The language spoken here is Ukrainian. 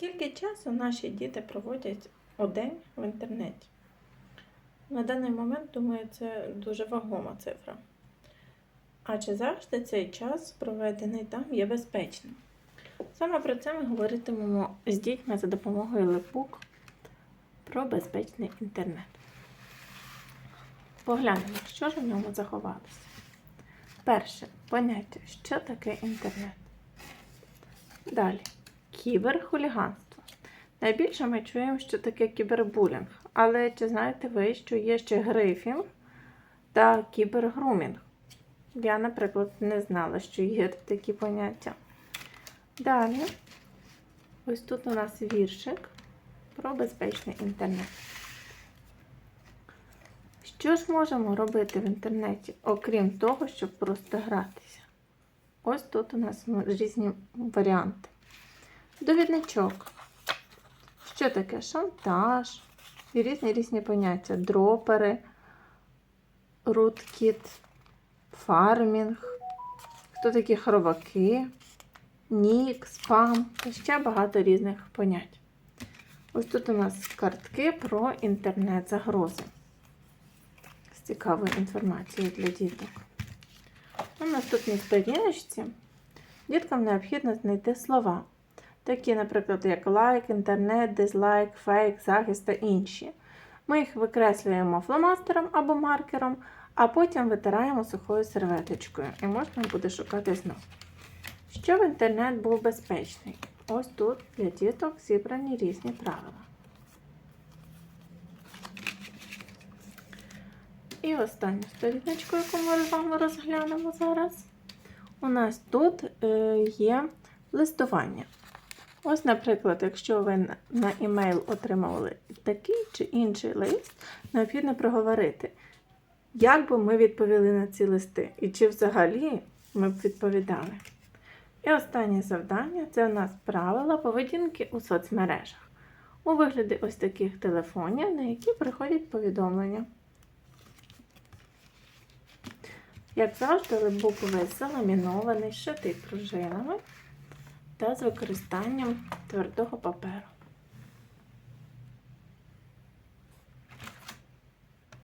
Скільки часу наші діти проводять у в інтернеті? На даний момент, думаю, це дуже вагома цифра. А чи завжди цей час, проведений там, є безпечним? Саме про це ми говоритимемо з дітьми за допомогою лепук про безпечний інтернет. Поглянемо, що ж в ньому заховалося. Перше поняття, що таке інтернет. Далі кіберхуліганство. Найбільше ми чуємо, що таке кібербулінг. Але чи знаєте ви, що є ще грифінг та кібергрумінг? Я, наприклад, не знала, що є такі поняття. Далі, ось тут у нас віршик про безпечний інтернет. Що ж можемо робити в інтернеті, окрім того, щоб просто гратися? Ось тут у нас різні варіанти. Довідничок. Що таке шантаж? І різні різні поняття. Дропери, руткіт, фармінг, хто такі хробаки, нік, спам та ще багато різних понять. Ось тут у нас картки про інтернет-загрози з цікавою інформацією для діток. На наступній сторіночці діткам необхідно знайти слова, такі, наприклад, як лайк, інтернет, дизлайк, фейк, захист та інші. Ми їх викреслюємо фломастером або маркером, а потім витираємо сухою серветочкою і можна буде шукати знов. Щоб інтернет був безпечний. Ось тут для діток зібрані різні правила. І останню сторіночку, яку ми з вами розглянемо зараз. У нас тут е, є листування. Ось, наприклад, якщо ви на- імейл отримували такий чи інший лист, необхідно проговорити, як би ми відповіли на ці листи, і чи взагалі ми б відповідали. І останнє завдання це у нас правила поведінки у соцмережах. У вигляді ось таких телефонів, на які приходять повідомлення. Як завжди, лебук весь заламінований, шитий пружинами та з використанням твердого паперу.